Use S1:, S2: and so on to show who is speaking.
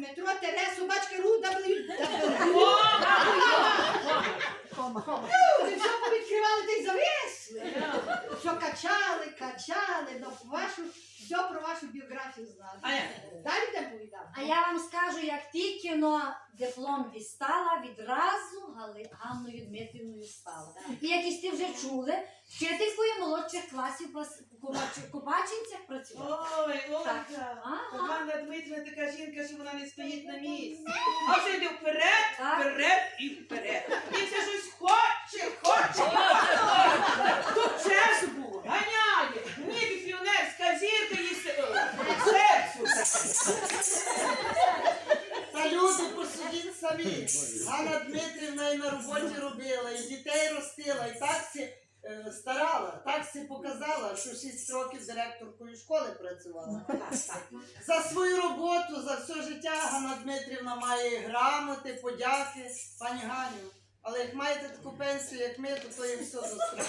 S1: Дмитро, тере, собачка, руда, Ви все повідкривали та й зависли. Що качали, качали, ну, вашу, все про вашу біографію знали. Далі де повідав.
S2: А я вам скажу, як тільки но диплом дістала, відразу Гали... Ганною Дмитрівною стала. І якісь ти вже чули, вчителькою молодших класів Копачинцях працювала.
S3: Ой, Оленька. Ганна така жінка, що вона не стоїть на місці. А вже йде вперед, вперед і вперед. І все щось хоче, хоче. Тут часу було, ганяє. Ніби піонерська зірка їй серцю.
S4: Та люди посудіть самі. Ганна Дмитрівна і на роботі робила, і дітей ростила, і так сі е, старала, так сі показала, що 6 років директоркою школи працювала. За свою роботу, за все життя Ганна Дмитрівна має грамоти, подяки, пані Ганю. Але як маєте таку пенсію, як ми, то то їм все достатньо.